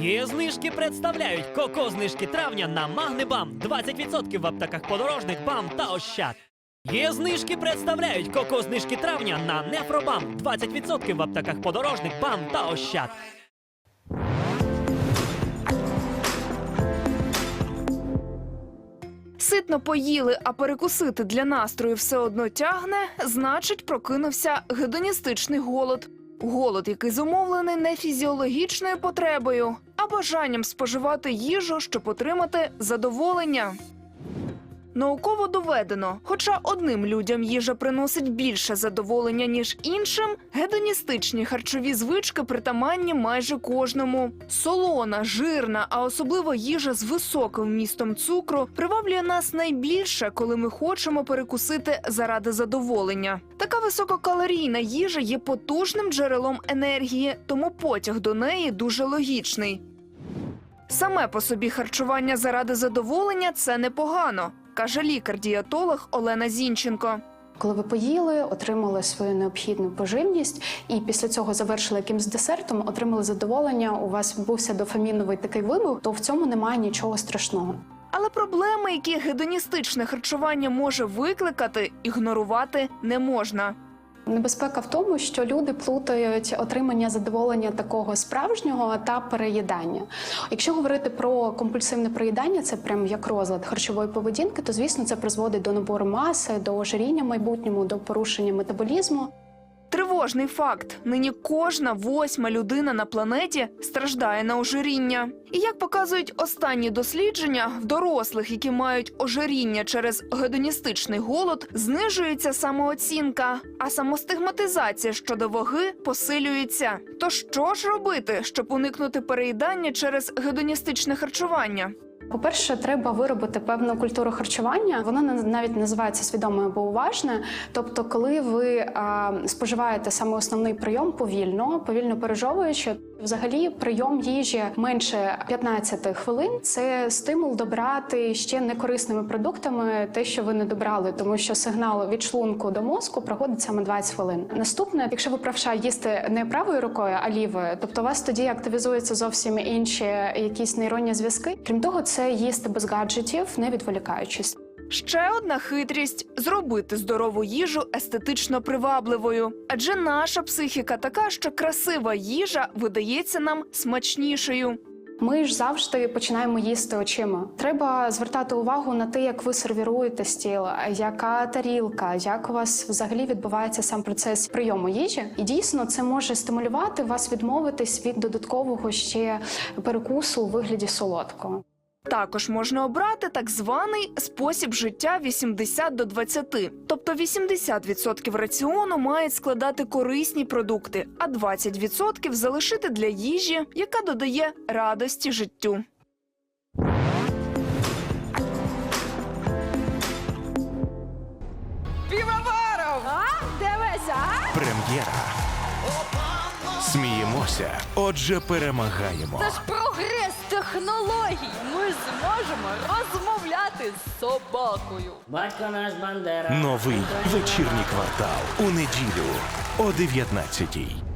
Є знижки представляють коко знижки травня на Магнебам 20% в аптеках подорожник БАМ та Ощад. Є знижки представляють коко знижки травня на Нефробам 20% в аптеках подорожник БАМ та Ощад. Ситно поїли, а перекусити для настрою все одно тягне, значить, прокинувся гедоністичний голод. Голод, який зумовлений не фізіологічною потребою, а бажанням споживати їжу, щоб отримати задоволення. Науково доведено, хоча одним людям їжа приносить більше задоволення, ніж іншим, гедоністичні харчові звички притаманні майже кожному. Солона, жирна, а особливо їжа з високим вмістом цукру приваблює нас найбільше, коли ми хочемо перекусити заради задоволення. Така висококалорійна їжа є потужним джерелом енергії, тому потяг до неї дуже логічний. Саме по собі харчування заради задоволення це непогано, каже лікар-дієтолог Олена Зінченко. Коли ви поїли, отримали свою необхідну поживність, і після цього завершили якимсь десертом, отримали задоволення. У вас відбувся дофаміновий такий вибух, то в цьому немає нічого страшного. Але проблеми, які гедоністичне харчування може викликати, ігнорувати не можна. Небезпека в тому, що люди плутають отримання задоволення такого справжнього та переїдання. Якщо говорити про компульсивне переїдання, це прям як розлад харчової поведінки, то звісно це призводить до набору маси, до ожиріння в майбутньому, до порушення метаболізму. Тривожний факт: нині кожна восьма людина на планеті страждає на ожиріння. І як показують останні дослідження, в дорослих, які мають ожиріння через гедоністичний голод, знижується самооцінка, а самостигматизація щодо ваги посилюється. То що ж робити, щоб уникнути переїдання через гедоністичне харчування? По-перше, треба виробити певну культуру харчування. Вона на- навіть називається свідоме або уважне. Тобто, коли ви а, споживаєте саме основний прийом повільно, повільно пережовуючи, взагалі прийом їжі менше 15 хвилин це стимул добрати ще некорисними продуктами те, що ви не добрали, тому що сигнал від шлунку до мозку проходить саме 20 хвилин. Наступне, якщо ви правша їсти не правою рукою, а лівою, тобто у вас тоді активізуються зовсім інші якісь нейронні зв'язки. Крім того, це їсти без гаджетів, не відволікаючись. Ще одна хитрість зробити здорову їжу естетично привабливою. Адже наша психіка така, що красива їжа видається нам смачнішою. Ми ж завжди починаємо їсти очима. Треба звертати увагу на те, як ви сервіруєте стіл, яка тарілка, як у вас взагалі відбувається сам процес прийому їжі. І дійсно це може стимулювати вас відмовитись від додаткового ще перекусу у вигляді солодкого. Також можна обрати так званий спосіб життя 80 до 20. Тобто 80% раціону мають складати корисні продукти, а 20% залишити для їжі, яка додає радості життю. Півоваров! А? Дивись, а? Прем'єра. Сміємося, отже, перемагаємо. Це ж прогрес технологій. Ми зможемо розмовляти з собакою. Батько наш Бандера. Новий вечірній квартал у неділю о 19-й.